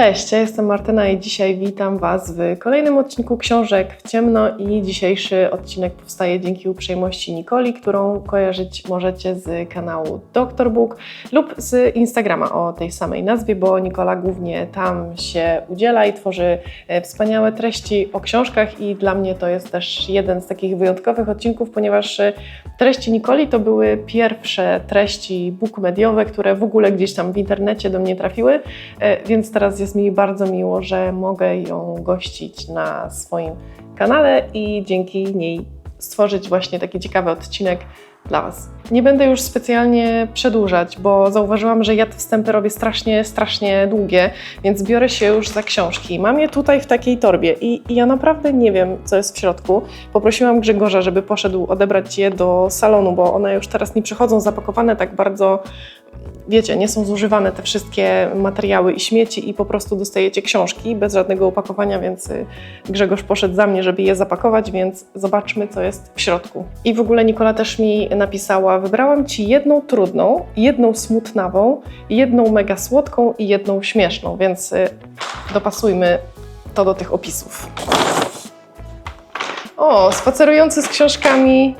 Cześć, ja jestem Martyna i dzisiaj witam Was w kolejnym odcinku Książek w ciemno i dzisiejszy odcinek powstaje dzięki uprzejmości Nikoli, którą kojarzyć możecie z kanału Dr Book lub z Instagrama o tej samej nazwie, bo Nikola głównie tam się udziela i tworzy e, wspaniałe treści o książkach i dla mnie to jest też jeden z takich wyjątkowych odcinków, ponieważ e, treści Nikoli to były pierwsze treści bookmediowe, które w ogóle gdzieś tam w internecie do mnie trafiły, e, więc teraz jest mi bardzo miło, że mogę ją gościć na swoim kanale i dzięki niej stworzyć właśnie taki ciekawy odcinek dla Was. Nie będę już specjalnie przedłużać, bo zauważyłam, że ja te wstępy robię strasznie, strasznie długie, więc biorę się już za książki. Mam je tutaj w takiej torbie i, i ja naprawdę nie wiem, co jest w środku. Poprosiłam Grzegorza, żeby poszedł odebrać je do salonu, bo one już teraz nie przychodzą zapakowane tak bardzo wiecie, nie są zużywane te wszystkie materiały i śmieci i po prostu dostajecie książki bez żadnego opakowania, więc y, Grzegorz poszedł za mnie, żeby je zapakować, więc zobaczmy, co jest w środku. I w ogóle Nikola też mi napisała, wybrałam Ci jedną trudną, jedną smutnawą, jedną mega słodką i jedną śmieszną, więc y, dopasujmy to do tych opisów. O, spacerujący z książkami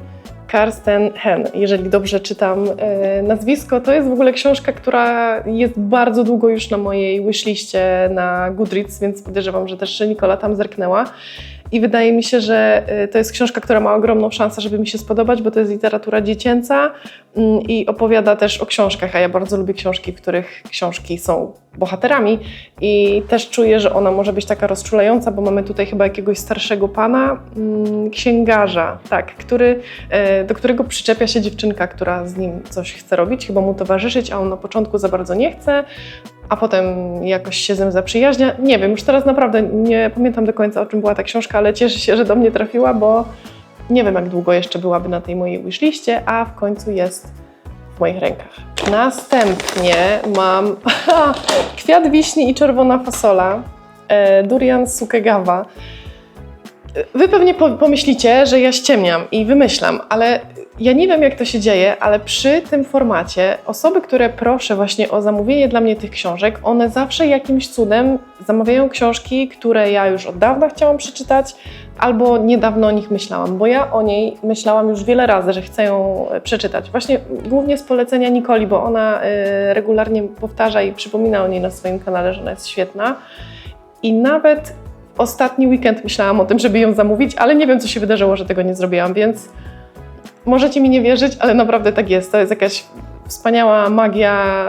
Karsten Hen, jeżeli dobrze czytam e, nazwisko. To jest w ogóle książka, która jest bardzo długo już na mojej wishliście na Goodreads, więc podejrzewam, że też Nikola tam zerknęła. I wydaje mi się, że y, to jest książka, która ma ogromną szansę, żeby mi się spodobać, bo to jest literatura dziecięca mm, i opowiada też o książkach, a ja bardzo lubię książki, w których książki są bohaterami i też czuję, że ona może być taka rozczulająca, bo mamy tutaj chyba jakiegoś starszego pana, mm, księgarza, tak, który, e, do którego przyczepia się dziewczynka, która z nim coś chce robić, chyba mu towarzyszyć, a on na początku za bardzo nie chce, a potem jakoś się z nim zaprzyjaźnia. Nie wiem, już teraz naprawdę nie pamiętam do końca o czym była ta książka, ale cieszę się, że do mnie trafiła, bo nie wiem jak długo jeszcze byłaby na tej mojej wishliście, a w końcu jest w moich rękach. Następnie mam kwiat wiśni i czerwona fasola, e, durian sukegawa. Wy pewnie pomyślicie, że ja ściemniam i wymyślam, ale ja nie wiem, jak to się dzieje, ale przy tym formacie osoby, które proszę właśnie o zamówienie dla mnie tych książek, one zawsze jakimś cudem zamawiają książki, które ja już od dawna chciałam przeczytać, albo niedawno o nich myślałam, bo ja o niej myślałam już wiele razy, że chcę ją e, przeczytać. Właśnie głównie z polecenia Nikoli, bo ona e, regularnie powtarza i przypomina o niej na swoim kanale, że ona jest świetna. I nawet ostatni weekend myślałam o tym, żeby ją zamówić, ale nie wiem, co się wydarzyło, że tego nie zrobiłam, więc Możecie mi nie wierzyć, ale naprawdę tak jest. To jest jakaś wspaniała magia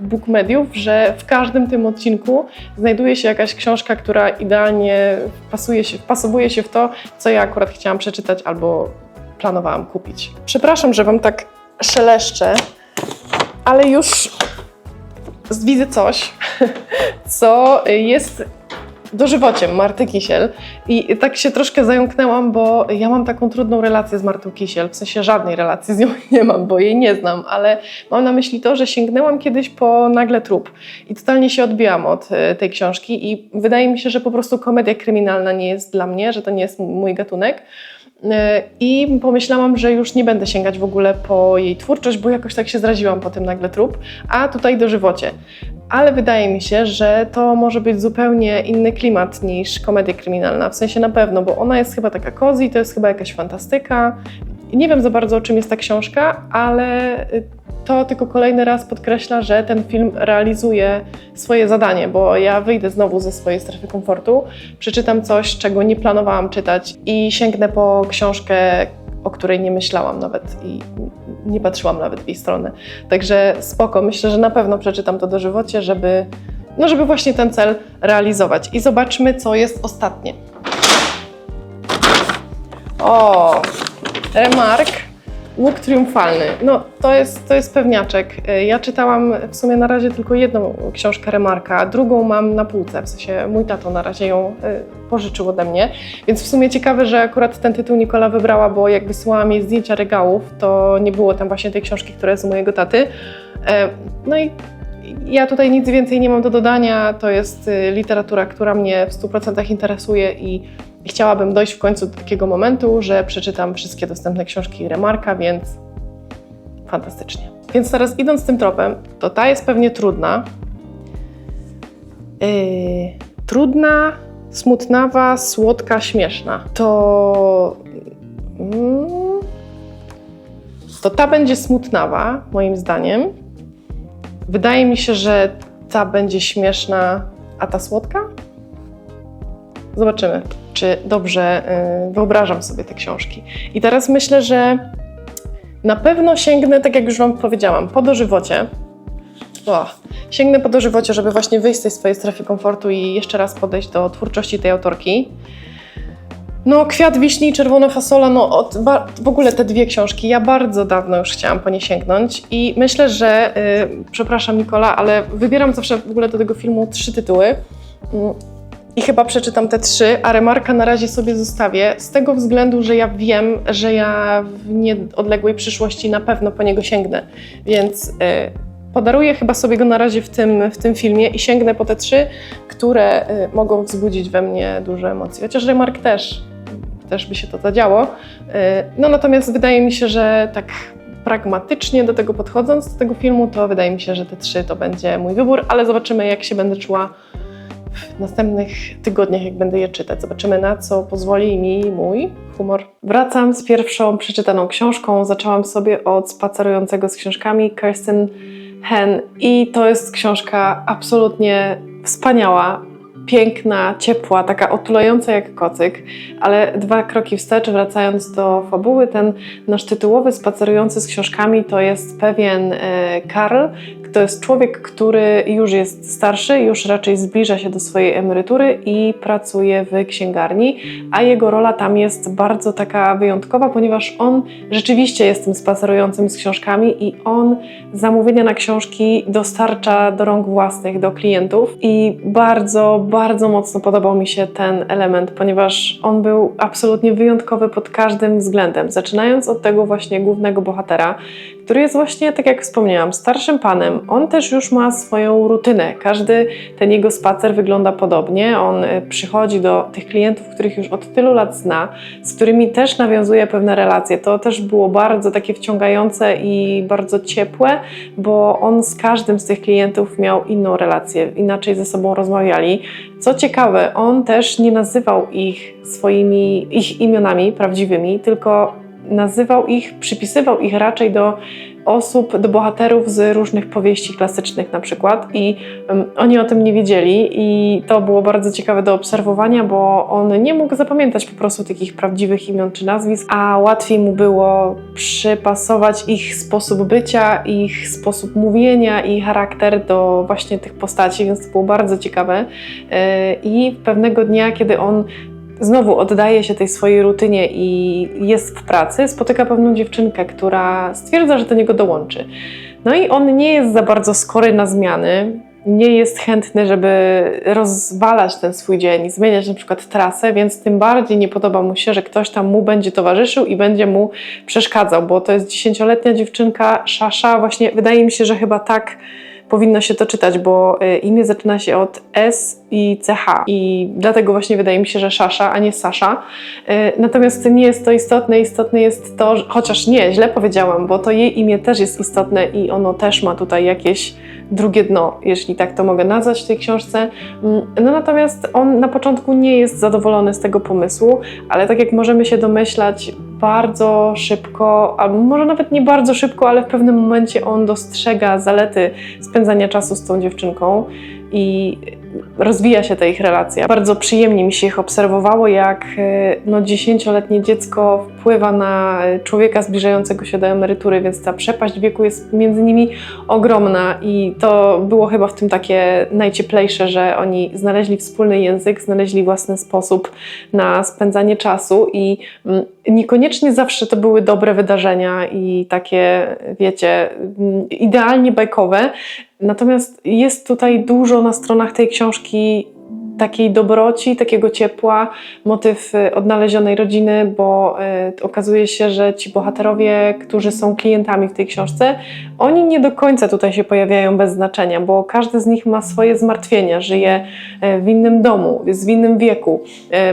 book mediów, że w każdym tym odcinku znajduje się jakaś książka, która idealnie pasuje się, wpasowuje się w to, co ja akurat chciałam przeczytać albo planowałam kupić. Przepraszam, że Wam tak szeleszczę, ale już widzę coś, co jest dożywociem Marty Kisiel i tak się troszkę zająknęłam, bo ja mam taką trudną relację z Martą Kisiel, w sensie żadnej relacji z nią nie mam, bo jej nie znam, ale mam na myśli to, że sięgnęłam kiedyś po Nagle Trup i totalnie się odbiłam od e, tej książki i wydaje mi się, że po prostu komedia kryminalna nie jest dla mnie, że to nie jest mój gatunek. E, I pomyślałam, że już nie będę sięgać w ogóle po jej twórczość, bo jakoś tak się zraziłam po tym nagle trup, a tutaj dożywocie. Ale wydaje mi się, że to może być zupełnie inny klimat niż komedia kryminalna. W sensie na pewno, bo ona jest chyba taka cozy, to jest chyba jakaś fantastyka. Nie wiem za bardzo, o czym jest ta książka, ale y, to tylko kolejny raz podkreśla, że ten film realizuje swoje zadanie, bo ja wyjdę znowu ze swojej strefy komfortu, przeczytam coś, czego nie planowałam czytać i sięgnę po książkę, o której nie myślałam nawet i nie patrzyłam nawet w jej stronę. Także spoko, myślę, że na pewno przeczytam to dożywocie, żeby, no żeby właśnie ten cel realizować. I zobaczmy, co jest ostatnie. O, Remark Łuk triumfalny. No, to jest, to jest pewniaczek. Y, ja czytałam w sumie na razie tylko jedną książkę Remarka, drugą mam na półce, w sensie mój tato na razie ją y, pożyczył ode mnie, więc w sumie ciekawe, że akurat ten tytuł Nikola wybrała, bo jak wysyłałam jej zdjęcia regałów, to nie było tam właśnie tej książki, która jest u mojego taty. E, no i ja tutaj nic więcej nie mam do dodania. To jest y, literatura, która mnie w 100% interesuje i chciałabym dojść w końcu do takiego momentu, że przeczytam wszystkie dostępne książki Remarka, więc fantastycznie. Więc teraz idąc tym tropem, to ta jest pewnie trudna, trudna, smutnawa, słodka, śmieszna. To. Mm, to ta będzie smutnawa, moim zdaniem. Wydaje mi się, że ta będzie śmieszna, a ta słodka? Zobaczymy, czy dobrze y, wyobrażam sobie te książki. I teraz myślę, że na pewno sięgnę, tak jak już Wam powiedziałam, po dożywocie. O, sięgnę po dożywocie, żeby właśnie wyjść z tej swojej strefy komfortu i jeszcze raz podejść do twórczości tej autorki. No, Kwiat Wiśni i Czerwona Fasola, no od, w ogóle te dwie książki, ja bardzo dawno już chciałam po nie sięgnąć i myślę, że, y, przepraszam Nikola, ale wybieram zawsze w ogóle do tego filmu trzy tytuły mm, i chyba przeczytam te trzy, a remarka na razie sobie zostawię, z tego względu, że ja wiem, że ja w nieodległej przyszłości na pewno po niego sięgnę, więc y, podaruję chyba sobie go na razie w tym, w tym filmie i sięgnę po te trzy, które y, mogą wzbudzić we mnie duże emocje. Chociaż remark też, też by się to zadziało. Y, no natomiast wydaje mi się, że tak pragmatycznie do tego podchodząc, do tego filmu, to wydaje mi się, że te trzy to będzie mój wybór, ale zobaczymy, jak się będę czuła w następnych tygodniach, jak będę je czytać. Zobaczymy, na co pozwoli mi mój humor. Wracam z pierwszą przeczytaną książką. Zaczęłam sobie od spacerującego z książkami Kirsten Hen i to jest książka absolutnie wspaniała, piękna, ciepła, taka otulająca jak kocyk, ale dwa kroki wstecz, wracając do fabuły, ten nasz tytułowy spacerujący z książkami to jest pewien e, Karl, to jest człowiek, który już jest starszy, już raczej zbliża się do swojej emerytury i pracuje w księgarni, a jego rola tam jest bardzo taka wyjątkowa, ponieważ on rzeczywiście jest tym spacerującym z książkami i on zamówienia na książki dostarcza do rąk własnych, do klientów. I bardzo, bardzo mocno podobał mi się ten element, ponieważ on był absolutnie wyjątkowy pod każdym względem, zaczynając od tego właśnie głównego bohatera, który jest właśnie, tak jak wspomniałam, starszym panem. On też już ma swoją rutynę. Każdy ten jego spacer wygląda podobnie. On y, przychodzi do tych klientów, których już od tylu lat zna, z którymi też nawiązuje pewne relacje. To też było bardzo takie wciągające i bardzo ciepłe, bo on z każdym z tych klientów miał inną relację, inaczej ze sobą rozmawiali. Co ciekawe, on też nie nazywał ich swoimi ich imionami prawdziwymi, tylko nazywał ich, przypisywał ich raczej do osób, do bohaterów z różnych powieści klasycznych na przykład i um, oni o tym nie wiedzieli i to było bardzo ciekawe do obserwowania, bo on nie mógł zapamiętać po prostu takich prawdziwych imion czy nazwisk, a łatwiej mu było przypasować ich sposób bycia, ich sposób mówienia i charakter do właśnie tych postaci, więc to było bardzo ciekawe. Yy, i pewnego dnia, kiedy on znowu oddaje się tej swojej rutynie i jest w pracy, spotyka pewną dziewczynkę, która stwierdza, że do niego dołączy. No i on nie jest za bardzo skory na zmiany, nie jest chętny, żeby rozwalać ten swój dzień, zmieniać na przykład trasę, więc tym bardziej nie podoba mu się, że ktoś tam mu będzie towarzyszył i będzie mu przeszkadzał, bo to jest dziesięcioletnia dziewczynka, Szasza, właśnie wydaje mi się, że chyba tak powinno się to czytać, bo y, imię zaczyna się od S i CH i dlatego właśnie wydaje mi się, że Szasza, a nie Sasza. Y, natomiast nie jest to istotne. Istotne jest to, chociaż nie, źle powiedziałam, bo to jej imię też jest istotne i ono też ma tutaj jakieś drugie dno, jeśli tak to mogę nazwać w tej książce. Mm, no natomiast on na początku nie jest zadowolony z tego pomysłu, ale tak jak możemy się domyślać, bardzo szybko, albo może nawet nie bardzo szybko, ale w pewnym momencie on dostrzega zalety spędzania czasu z tą dziewczynką i rozwija się ta ich relacja. Bardzo przyjemnie mi się ich obserwowało, jak e, no, dziesięcioletnie dziecko wpływa na człowieka zbliżającego się do emerytury, więc ta przepaść wieku jest między nimi ogromna i to było chyba w tym takie najcieplejsze, że oni znaleźli wspólny język, znaleźli własny sposób na spędzanie czasu i mm, niekoniecznie zawsze to były dobre wydarzenia i takie, wiecie, mm, idealnie bajkowe, Natomiast jest tutaj dużo na stronach tej książki takiej dobroci, takiego ciepła, motyw y, odnalezionej rodziny, bo y, okazuje się, że ci bohaterowie, którzy są klientami w tej książce, oni nie do końca tutaj się pojawiają bez znaczenia, bo każdy z nich ma swoje zmartwienia, żyje y, w innym domu, jest w innym wieku,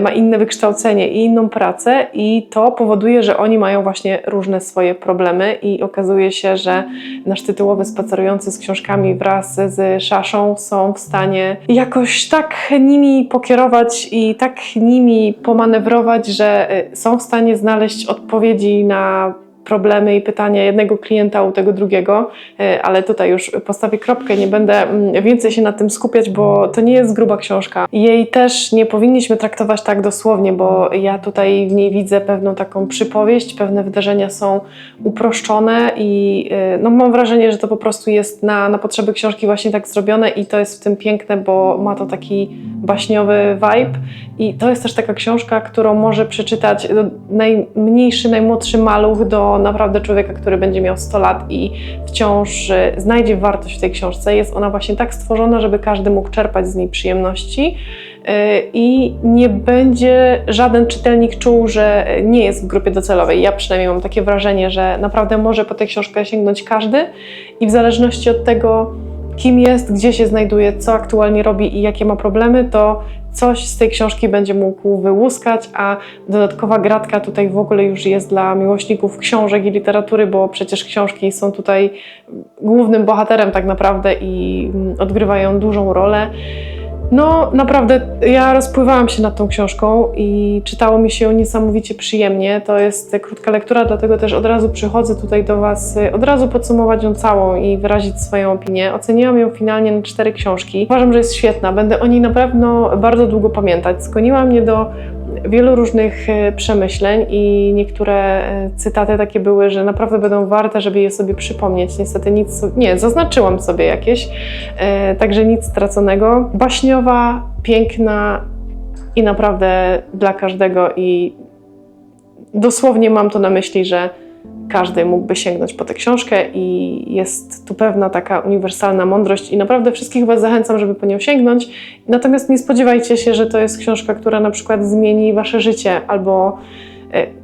ma inne wykształcenie i inną pracę i to powoduje, że oni mają właśnie różne swoje problemy i okazuje się, że nasz tytułowy spacerujący z książkami wraz z Szaszą są w stanie jakoś tak nimi pokierować i tak nimi pomanewrować, że y, są w stanie znaleźć odpowiedzi na problemy i pytania jednego klienta u tego drugiego, y, ale tutaj już postawię kropkę, nie będę mm, więcej się na tym skupiać, bo to nie jest gruba książka. Jej też nie powinniśmy traktować tak dosłownie, bo ja tutaj w niej widzę pewną taką przypowieść, pewne wydarzenia są uproszczone i y, no, mam wrażenie, że to po prostu jest na, na potrzeby książki właśnie tak zrobione i to jest w tym piękne, bo ma to taki baśniowy vibe i to jest też taka książka, którą może przeczytać no, najmniejszy, najmłodszy maluch do naprawdę człowieka, który będzie miał 100 lat i wciąż y, znajdzie wartość w tej książce. Jest ona właśnie tak stworzona, żeby każdy mógł czerpać z niej przyjemności y, i nie będzie żaden czytelnik czuł, że nie jest w grupie docelowej. Ja przynajmniej mam takie wrażenie, że naprawdę może po tę książkę sięgnąć każdy i w zależności od tego, kim jest, gdzie się znajduje, co aktualnie robi i jakie ma problemy, to coś z tej książki będzie mógł wyłuskać, a dodatkowa gratka tutaj w ogóle już jest dla miłośników książek i literatury, bo przecież książki są tutaj głównym bohaterem tak naprawdę i mm, odgrywają dużą rolę. No, naprawdę, ja rozpływałam się nad tą książką i czytało mi się ją niesamowicie przyjemnie. To jest krótka lektura, dlatego też od razu przychodzę tutaj do Was, y, od razu podsumować ją całą i wyrazić swoją opinię. Oceniłam ją finalnie na cztery książki. Uważam, że jest świetna. Będę o niej na pewno bardzo długo pamiętać. Skłoniła mnie do wielu różnych e, przemyśleń i niektóre e, cytaty takie były, że naprawdę będą warte, żeby je sobie przypomnieć. Niestety nic, nie, zaznaczyłam sobie jakieś, e, także nic straconego. Baśniowa, piękna i naprawdę dla każdego i dosłownie mam to na myśli, że każdy mógłby sięgnąć po tę książkę i jest tu pewna taka uniwersalna mądrość i naprawdę wszystkich Was zachęcam, żeby po nią sięgnąć. Natomiast nie spodziewajcie się, że to jest książka, która na przykład zmieni Wasze życie albo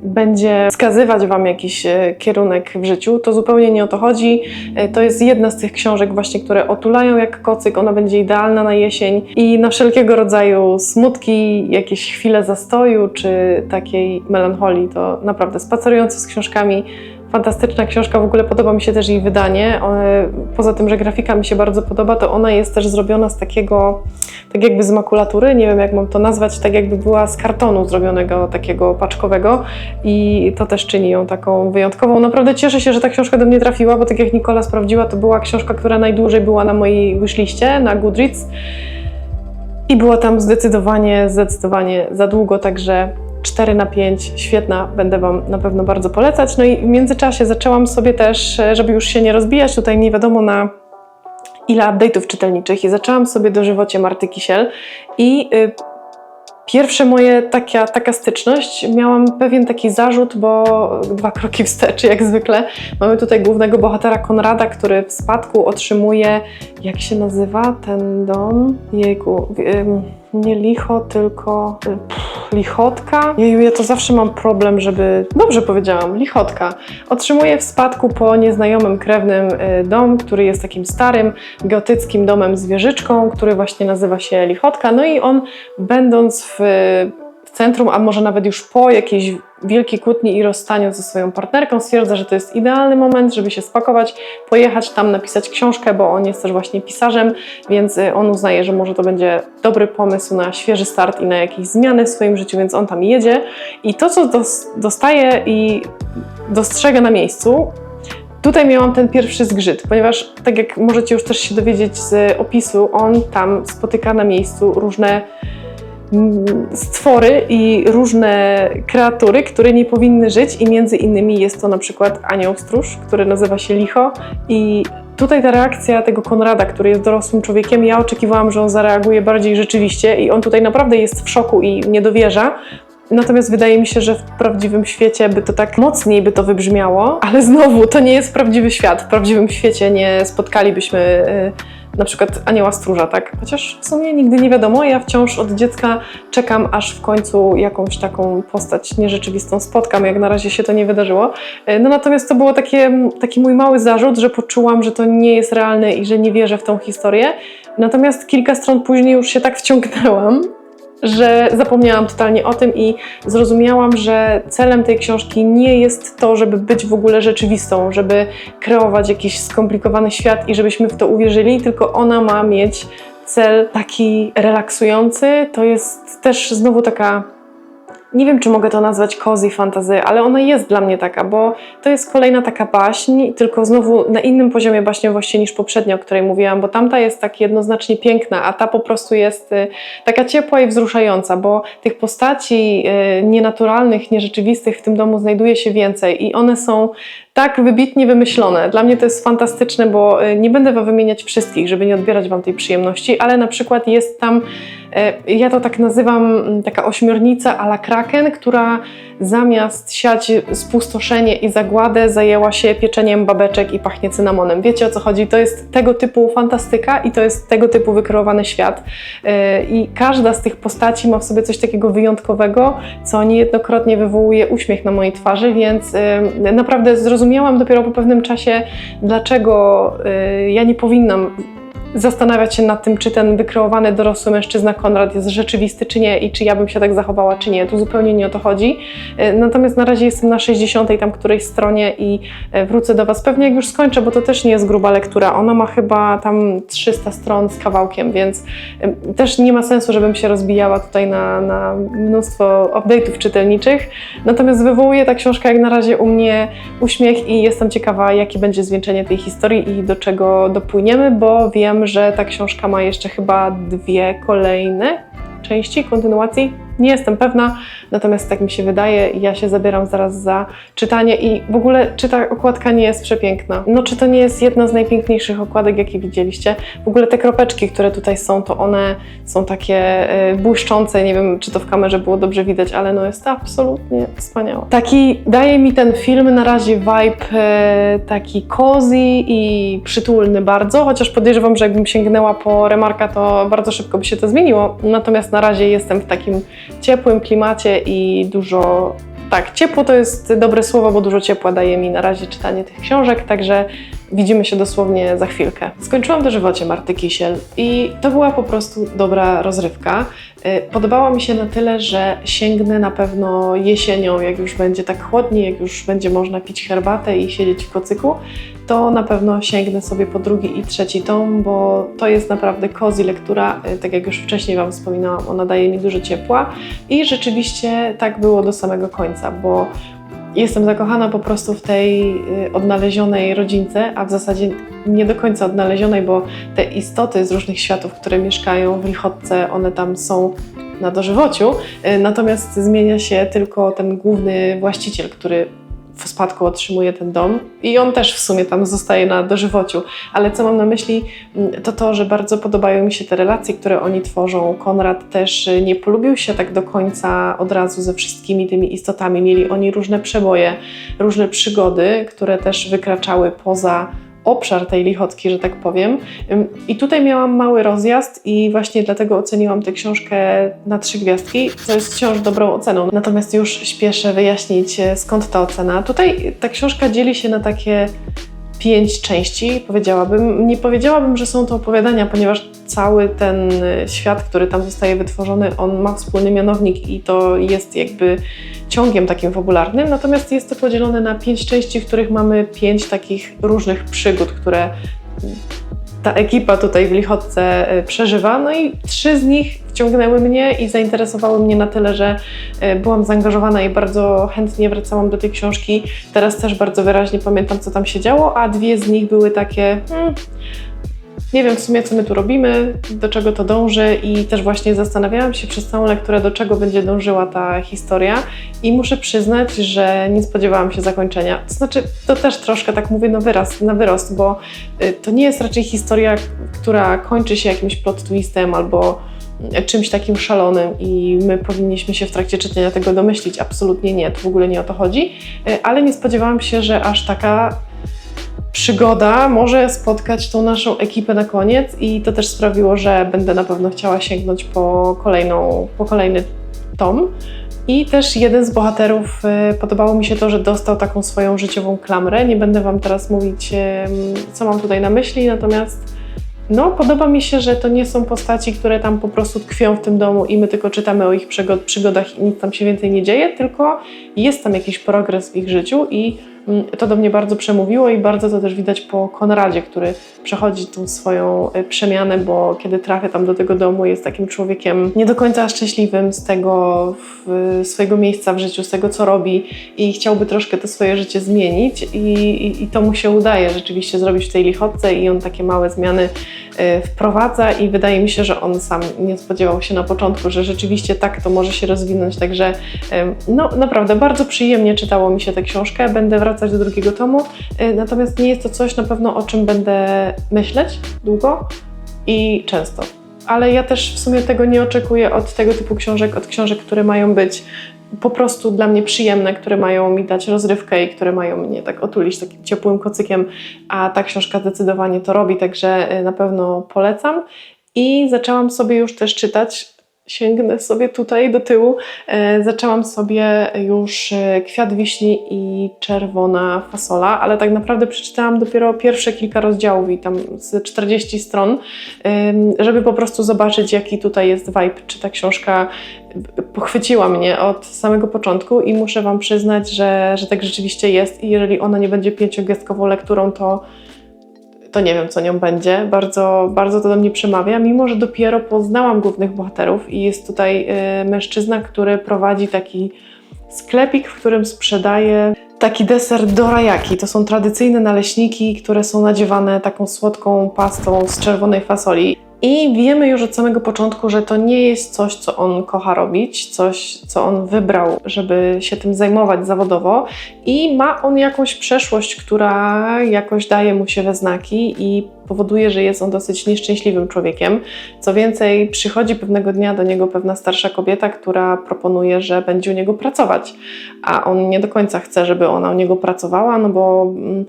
będzie wskazywać Wam jakiś e, kierunek w życiu. To zupełnie nie o to chodzi. E, To jest jedna z tych książek właśnie, które otulają jak kocyk. Ona będzie idealna na jesień i na wszelkiego rodzaju smutki, jakieś chwile zastoju czy takiej melancholii. To naprawdę spacerujący z książkami fantastyczna książka, w ogóle podoba mi się też jej wydanie. One, poza tym, że grafika mi się bardzo podoba, to ona jest też zrobiona z takiego, tak jakby z makulatury, nie wiem jak mam to nazwać, tak jakby była z kartonu zrobionego, takiego paczkowego i to też czyni ją taką wyjątkową. Naprawdę cieszę się, że ta książka do mnie trafiła, bo tak jak Nikola sprawdziła, to była książka, która najdłużej była na mojej wishliście na Goodreads i była tam zdecydowanie, zdecydowanie za długo, także 4 na 5, świetna, będę Wam na pewno bardzo polecać. No i w międzyczasie zaczęłam sobie też, e, żeby już się nie rozbijać tutaj nie wiadomo na ile update'ów czytelniczych i zaczęłam sobie dożywocie Marty Kisiel i y, Pierwsze moje taka, taka styczność, miałam pewien taki zarzut, bo dwa kroki wstecz, jak zwykle. Mamy tutaj głównego bohatera Konrada, który w spadku otrzymuje, jak się nazywa ten dom? Jejku, ym, nie licho, tylko y, pff, lichotka. Jeju, ja to zawsze mam problem, żeby... Dobrze powiedziałam, lichotka. Otrzymuje w spadku po nieznajomym krewnym y, dom, który jest takim starym, gotyckim domem z wieżyczką, który właśnie nazywa się lichotka. No i on, będąc w, w centrum, a może nawet już po jakiejś wielkiej kłótni i rozstaniu ze swoją partnerką, stwierdza, że to jest idealny moment, żeby się spakować, pojechać tam, napisać książkę, bo on jest też właśnie pisarzem, więc y, on uznaje, że może to będzie dobry pomysł na świeży start i na jakieś zmiany w swoim życiu, więc on tam jedzie. I to, co dos- dostaje i dostrzega na miejscu, Tutaj miałam ten pierwszy zgrzyt, ponieważ tak jak możecie już też się dowiedzieć z opisu, on tam spotyka na miejscu różne stwory i różne kreatury, które nie powinny żyć i między innymi jest to na przykład anioł stróż, który nazywa się Licho i tutaj ta reakcja tego Konrada, który jest dorosłym człowiekiem, ja oczekiwałam, że on zareaguje bardziej rzeczywiście i on tutaj naprawdę jest w szoku i nie dowierza, Natomiast wydaje mi się, że w prawdziwym świecie by to tak mocniej by to wybrzmiało, ale znowu to nie jest prawdziwy świat. W prawdziwym świecie nie spotkalibyśmy y, na przykład Anioła Stróża, tak? Chociaż w sumie nigdy nie wiadomo, ja wciąż od dziecka czekam, aż w końcu jakąś taką postać nierzeczywistą spotkam, jak na razie się to nie wydarzyło. E, No natomiast to było takie, taki mój mały zarzut, że poczułam, że to nie jest realne i że nie wierzę w tą historię. Natomiast kilka stron później już się tak wciągnęłam, że zapomniałam totalnie o tym i zrozumiałam, że celem tej książki nie jest to, żeby być w ogóle rzeczywistą, żeby kreować jakiś skomplikowany świat i żebyśmy w to uwierzyli, tylko ona ma mieć cel taki relaksujący. To jest też znowu taka. Nie wiem, czy mogę to nazwać cozy fantasy, ale ona jest dla mnie taka, bo to jest kolejna taka baśń, tylko znowu na innym poziomie baśniowości niż poprzednio, o której mówiłam, bo tamta jest tak jednoznacznie piękna, a ta po prostu jest y, taka ciepła i wzruszająca, bo tych postaci y, nienaturalnych, nierzeczywistych w tym domu znajduje się więcej i one są tak wybitnie wymyślone. Dla mnie to jest fantastyczne, bo y, nie będę Wam wymieniać wszystkich, żeby nie odbierać Wam tej przyjemności, ale na przykład jest tam, ja to tak nazywam, mm, taka ośmiornica a la Kraken, która zamiast siać spustoszenie i zagładę zajęła się pieczeniem babeczek i pachnie cynamonem. Wiecie o co chodzi? To jest tego typu fantastyka i to jest tego typu wykreowany świat. Y, I każda z tych postaci ma w sobie coś takiego wyjątkowego, co niejednokrotnie wywołuje uśmiech na mojej twarzy, więc naprawdę zrozumiałam dopiero po pewnym czasie, dlaczego y, ja nie powinnam zastanawiać się nad tym, czy ten wykreowany dorosły mężczyzna Konrad jest rzeczywisty, czy nie i czy ja bym się tak zachowała, czy nie. Tu zupełnie nie o to chodzi. E, Natomiast na razie jestem na 60. tam którejś stronie i e, wrócę do Was pewnie jak już skończę, bo to też nie jest gruba lektura. Ona ma chyba tam 300 stron z kawałkiem, więc e, też nie ma sensu, żebym się rozbijała tutaj na, na mnóstwo update'ów czytelniczych. Natomiast wywołuje ta książka jak na razie u mnie uśmiech i jestem ciekawa, jakie będzie zwieńczenie tej historii i do czego dopłyniemy, bo wiem, że ta książka ma jeszcze chyba dwie kolejne części, kontynuacji. Nie jestem pewna, natomiast tak mi się wydaje. Ja się zabieram zaraz za czytanie i w ogóle czy ta okładka nie jest przepiękna? No czy to nie jest jedna z najpiękniejszych okładek, jakie widzieliście? W ogóle te kropeczki, które tutaj są, to one są takie e, błyszczące. Nie wiem, czy to w kamerze było dobrze widać, ale no jest absolutnie wspaniała. Taki daje mi ten film na razie vibe e, taki cozy i przytulny bardzo, chociaż podejrzewam, że jakbym sięgnęła po remarka, to bardzo szybko by się to zmieniło. Natomiast na razie jestem w takim ciepłym klimacie i dużo. Tak, ciepło to jest dobre słowo, bo dużo ciepła daje mi na razie czytanie tych książek, także widzimy się dosłownie za chwilkę. Skończyłam dożywocie Marty Kisiel i to była po prostu dobra rozrywka. Y, Podobała mi się na tyle, że sięgnę na pewno jesienią, jak już będzie tak chłodniej, jak już będzie można pić herbatę i siedzieć w kocyku, to na pewno sięgnę sobie po drugi i trzeci tom, bo to jest naprawdę cozy lektura. Y, Tak jak już wcześniej Wam wspominałam, ona daje mi dużo ciepła i rzeczywiście tak było do samego końca, bo jestem zakochana po prostu w tej y, odnalezionej rodzince, a w zasadzie nie do końca odnalezionej, bo te istoty z różnych światów, które mieszkają w Lichotce, one tam są na dożywociu, y, natomiast zmienia się tylko ten główny właściciel, który w spadku otrzymuje ten dom i on też w sumie tam zostaje na dożywociu. Ale co mam na myśli, mm, to to, że bardzo podobają mi się te relacje, które oni tworzą. Konrad też y, nie polubił się tak do końca od razu ze wszystkimi tymi istotami. Mieli oni różne przeboje, różne przygody, które też wykraczały poza obszar tej lichotki, że tak powiem. I tutaj miałam mały rozjazd i właśnie dlatego oceniłam tę książkę na trzy gwiazdki, co jest wciąż dobrą oceną. Natomiast już śpieszę wyjaśnić, e, skąd ta ocena. Tutaj ta książka dzieli się na takie pięć części, powiedziałabym. Nie powiedziałabym, że są to opowiadania, ponieważ cały ten e, świat, który tam zostaje wytworzony, on ma wspólny mianownik i to jest jakby ciągiem takim fabularnym, natomiast jest to podzielone na pięć części, w których mamy pięć takich różnych przygód, które ta ekipa tutaj w Lichotce e, przeżywa. No i trzy z nich wciągnęły mnie i zainteresowały mnie na tyle, że e, byłam zaangażowana i bardzo chętnie wracałam do tej książki. Teraz też bardzo wyraźnie pamiętam, co tam się działo, a dwie z nich były takie. Hmm, nie wiem w sumie, co my tu robimy, do czego to dąży, i też właśnie zastanawiałam się przez całą lekturę, do czego będzie dążyła ta historia. I muszę przyznać, że nie spodziewałam się zakończenia. To znaczy, to też troszkę tak mówię na wyrost, na wyrost bo y, to nie jest raczej historia, która kończy się jakimś plot twistem albo y, czymś takim szalonym i my powinniśmy się w trakcie czytania tego domyślić. Absolutnie nie, to w ogóle nie o to chodzi, Y, ale nie spodziewałam się, że aż taka przygoda może spotkać tą naszą ekipę na koniec i to też sprawiło, że będę na pewno chciała sięgnąć po, kolejną, po kolejny tom. I też jeden z bohaterów, y, podobało mi się to, że dostał taką swoją życiową klamrę. Nie będę Wam teraz mówić, co mam tutaj na myśli, natomiast no, podoba mi się, że to nie są postaci, które tam po prostu tkwią w tym domu i my tylko czytamy o ich przygod- przygodach i nic tam się więcej nie dzieje, tylko jest tam jakiś progres w ich życiu i to do mnie bardzo przemówiło i bardzo to też widać po Konradzie, który przechodzi tą swoją y, przemianę, bo kiedy trafia tam do tego domu, jest takim człowiekiem nie do końca szczęśliwym z tego swojego miejsca w życiu, z tego co robi i chciałby troszkę to swoje życie zmienić i, i, i to mu się udaje rzeczywiście zrobić w tej lichotce i on takie małe zmiany y, wprowadza i wydaje mi się, że on sam nie spodziewał się na początku, że rzeczywiście tak to może się rozwinąć, także no naprawdę bardzo przyjemnie czytało mi się tę książkę, będę wracać do drugiego tomu, y, natomiast nie jest to coś na pewno o czym będę myśleć długo i często. Ale ja też w sumie tego nie oczekuję od tego typu książek, od książek, które mają być po prostu dla mnie przyjemne, które mają mi dać rozrywkę i które mają mnie tak otulić takim ciepłym kocykiem, a ta książka zdecydowanie to robi, także y, na pewno polecam. I zaczęłam sobie już też czytać, sięgnę sobie tutaj do tyłu, e, zaczęłam sobie już e, Kwiat Wiśni i Czerwona Fasola, ale tak naprawdę przeczytałam dopiero pierwsze kilka rozdziałów i tam z 40 stron, żeby po prostu zobaczyć jaki tutaj jest vibe, czy ta książka pochwyciła mnie od samego początku i muszę Wam przyznać, że, że tak rzeczywiście jest i jeżeli ona nie będzie pięciogwiazdkową lekturą, to to nie wiem, co nią będzie. Bardzo, bardzo to do mnie przemawia, mimo że dopiero poznałam głównych bohaterów i jest tutaj y, mężczyzna, który prowadzi taki sklepik, w którym sprzedaje taki deser dorajaki. To są tradycyjne naleśniki, które są nadziewane taką słodką pastą z czerwonej fasoli. I wiemy już od samego początku, że to nie jest coś, co on kocha robić, coś, co on wybrał, żeby się tym zajmować zawodowo. I ma on jakąś przeszłość, która jakoś daje mu się we znaki i powoduje, że jest on dosyć nieszczęśliwym człowiekiem. Co więcej, przychodzi pewnego dnia do niego pewna starsza kobieta, która proponuje, że będzie u niego pracować, a on nie do końca chce, żeby ona u niego pracowała, no bo mm,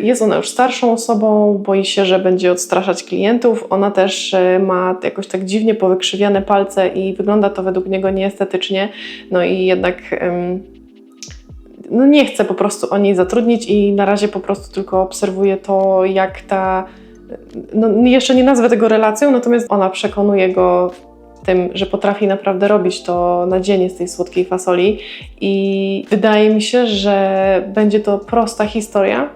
jest ona już starszą osobą, boi się, że będzie odstraszać klientów. Ona też e, ma jakoś tak dziwnie powykrzywiane palce i wygląda to według niego nieestetycznie. No i jednak. no nie chcę po prostu o niej zatrudnić i na razie po prostu tylko obserwuję to, jak ta. No, jeszcze nie nazwę tego relacją, natomiast ona przekonuje go tym, że potrafi naprawdę robić to nadzienie z tej słodkiej fasoli. I wydaje mi się, że będzie to prosta historia,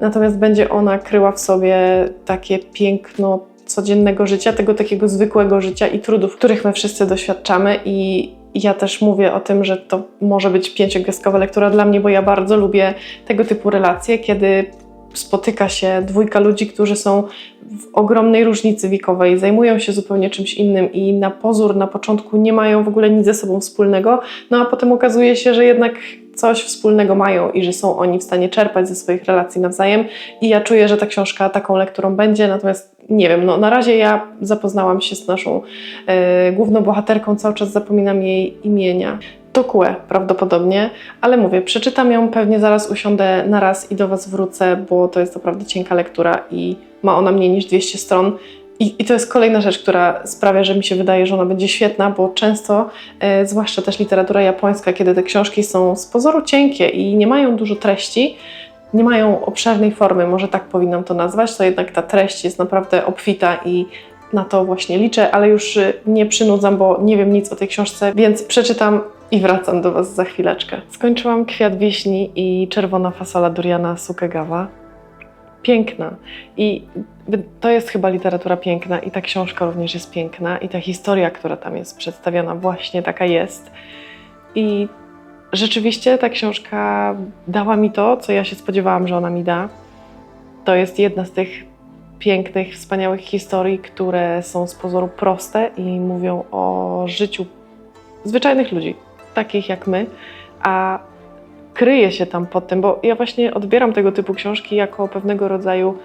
natomiast będzie ona kryła w sobie takie piękno codziennego życia, tego takiego zwykłego życia i trudów, których my wszyscy doświadczamy. I ja też mówię o tym, że to może być pięciogwiazdkowa lektura dla mnie, bo ja bardzo lubię tego typu relacje, kiedy spotyka się dwójka ludzi, którzy są w ogromnej różnicy wiekowej, zajmują się zupełnie czymś innym i na pozór na początku nie mają w ogóle nic ze sobą wspólnego, no a potem okazuje się, że jednak coś wspólnego mają i że są oni w stanie czerpać ze swoich relacji nawzajem i ja czuję, że ta książka taką lekturą będzie, natomiast nie wiem, no na razie ja zapoznałam się z naszą e, główną bohaterką, cały czas zapominam jej imienia. Tokue prawdopodobnie, ale mówię, przeczytam ją, pewnie zaraz usiądę na raz i do Was wrócę, bo to jest naprawdę cienka lektura i ma ona mniej niż 200 stron. I, I to jest kolejna rzecz, która sprawia, że mi się wydaje, że ona będzie świetna, bo często, e, zwłaszcza też literatura japońska, kiedy te książki są z pozoru cienkie i nie mają dużo treści, nie mają obszernej formy, może tak powinnam to nazwać, to jednak ta treść jest naprawdę obfita i na to właśnie liczę, ale już y, nie przynudzam, bo nie wiem nic o tej książce, więc przeczytam i wracam do Was za chwileczkę. Skończyłam Kwiat Wiśni i Czerwona fasola Duriana Sukegawa. Piękna. I to jest chyba literatura piękna i ta książka również jest piękna i ta historia, która tam jest przedstawiona właśnie taka jest. I rzeczywiście ta książka dała mi to, co ja się spodziewałam, że ona mi da. To jest jedna z tych pięknych, wspaniałych historii, które są z pozoru proste i mówią o życiu zwyczajnych ludzi, takich jak my, a kryje się tam pod tym, bo ja właśnie odbieram tego typu książki jako pewnego rodzaju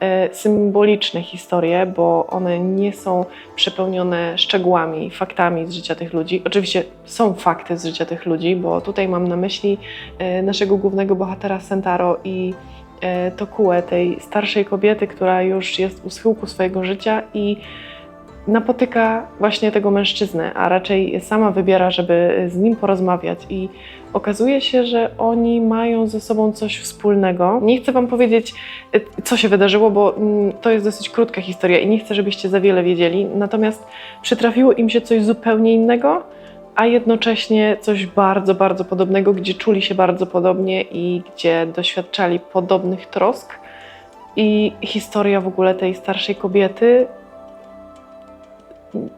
e, symboliczne historie, bo one nie są przepełnione szczegółami, faktami z życia tych ludzi. Oczywiście są fakty z życia tych ludzi, bo tutaj mam na myśli e, naszego głównego bohatera Sentaro i e, Tokułę, tej starszej kobiety, która już jest u schyłku swojego życia i napotyka właśnie tego mężczyznę, a raczej sama wybiera, żeby z nim porozmawiać i okazuje się, że oni mają ze sobą coś wspólnego. Nie chcę wam powiedzieć, y, co się wydarzyło, bo mm, to jest dosyć krótka historia i nie chcę, żebyście za wiele wiedzieli. Natomiast przytrafiło im się coś zupełnie innego, a jednocześnie coś bardzo, bardzo podobnego, gdzie czuli się bardzo podobnie i gdzie doświadczali podobnych trosk. I historia w ogóle tej starszej kobiety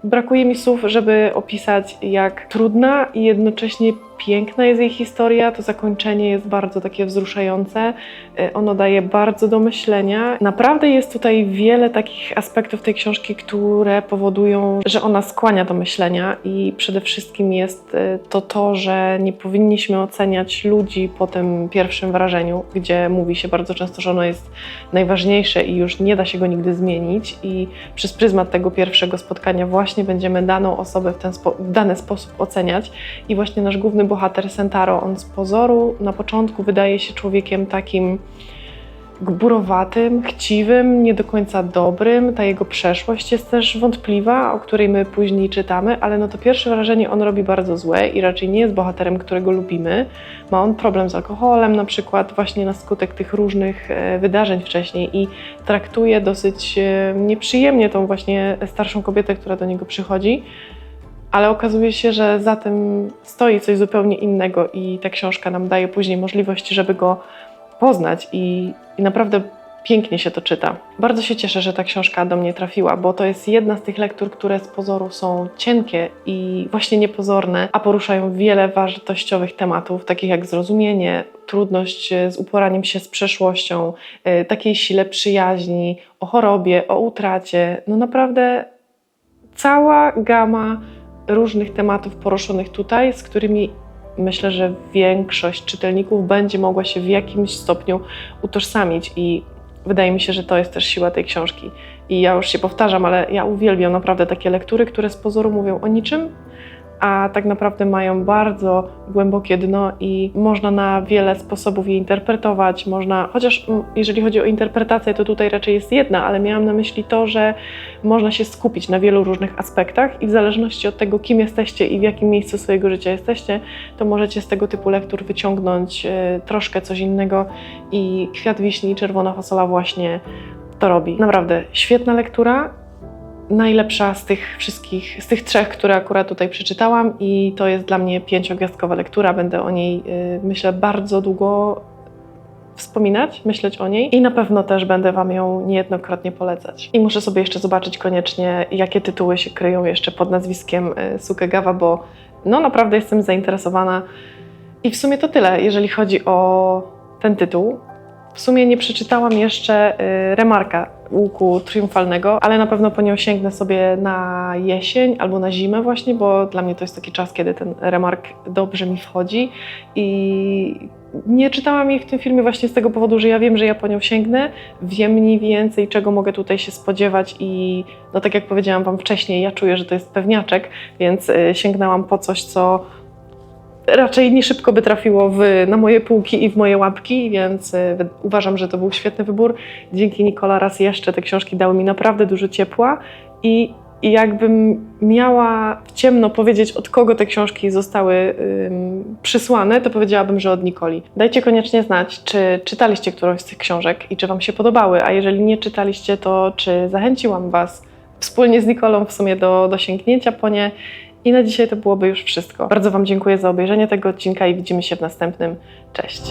brakuje mi słów, żeby opisać, jak trudna i jednocześnie piękna jest jej historia. To zakończenie jest bardzo takie wzruszające. Y, Ono daje bardzo do myślenia. Naprawdę jest tutaj wiele takich aspektów tej książki, które powodują, że ona skłania do myślenia i przede wszystkim jest y, to to, że nie powinniśmy oceniać ludzi po tym pierwszym wrażeniu, gdzie mówi się bardzo często, że ono jest najważniejsze i już nie da się go nigdy zmienić i przez pryzmat tego pierwszego spotkania właśnie będziemy daną osobę w, ten spo, w dany sposób oceniać i właśnie nasz główny bohater Sentaro, on z pozoru na początku wydaje się człowiekiem takim gburowatym, chciwym, nie do końca dobrym. Ta jego przeszłość jest też wątpliwa, o której my później czytamy, ale no to pierwsze wrażenie on robi bardzo złe i raczej nie jest bohaterem, którego lubimy. Ma on problem z alkoholem na przykład właśnie na skutek tych różnych e, wydarzeń wcześniej i traktuje dosyć e, nieprzyjemnie tą właśnie starszą kobietę, która do niego przychodzi. Ale okazuje się, że za tym stoi coś zupełnie innego i ta książka nam daje później możliwość, żeby go poznać i, i naprawdę pięknie się to czyta. Bardzo się cieszę, że ta książka do mnie trafiła, bo to jest jedna z tych lektur, które z pozoru są cienkie i właśnie niepozorne, a poruszają wiele wartościowych tematów, takich jak zrozumienie, trudność z uporaniem się z przeszłością, y, takiej sile przyjaźni, o chorobie, o utracie. No naprawdę cała gama różnych tematów poruszonych tutaj, z którymi myślę, że większość czytelników będzie mogła się w jakimś stopniu utożsamić i wydaje mi się, że to jest też siła tej książki. I ja już się powtarzam, ale ja uwielbiam naprawdę takie lektury, które z pozoru mówią o niczym, a tak naprawdę mają bardzo głębokie dno i można na wiele sposobów je interpretować. Można, chociaż mm, jeżeli chodzi o interpretację, to tutaj raczej jest jedna, ale miałam na myśli to, że można się skupić na wielu różnych aspektach i w zależności od tego, kim jesteście i w jakim miejscu swojego życia jesteście, to możecie z tego typu lektur wyciągnąć e, troszkę coś innego i Kwiat Wiśni i Czerwona Fasola właśnie to robi. Naprawdę świetna lektura, najlepsza z tych wszystkich, z tych trzech, które akurat tutaj przeczytałam i to jest dla mnie pięciogwiazdkowa lektura. Będę o niej, y, myślę, bardzo długo wspominać, myśleć o niej i na pewno też będę Wam ją niejednokrotnie polecać. I muszę sobie jeszcze zobaczyć koniecznie, jakie tytuły się kryją jeszcze pod nazwiskiem y, Sukegawa, bo no naprawdę jestem zainteresowana. I w sumie to tyle, jeżeli chodzi o ten tytuł. W sumie nie przeczytałam jeszcze y, Remarka Łuku Triumfalnego, ale na pewno po nią sięgnę sobie na jesień albo na zimę właśnie, bo dla mnie to jest taki czas, kiedy ten Remark dobrze mi wchodzi. I nie czytałam jej w tym filmie właśnie z tego powodu, że ja wiem, że ja po nią sięgnę, wiem mniej więcej, czego mogę tutaj się spodziewać i no tak jak powiedziałam Wam wcześniej, ja czuję, że to jest pewniaczek, więc y, sięgnęłam po coś, co raczej nie szybko by trafiło w, na moje półki i w moje łapki, więc wy- uważam, że to był świetny wybór. Dzięki Nikola raz jeszcze te książki dały mi naprawdę dużo ciepła i, i jakbym miała w ciemno powiedzieć, od kogo te książki zostały przysłane, to powiedziałabym, że od Nikoli. Dajcie koniecznie znać, czy czytaliście którąś z tych książek i czy Wam się podobały, a jeżeli nie czytaliście, to czy zachęciłam Was wspólnie z Nikolą w sumie do, do sięgnięcia po nie. I na dzisiaj to byłoby już wszystko. Bardzo Wam dziękuję za obejrzenie tego odcinka i widzimy się w następnym. Cześć!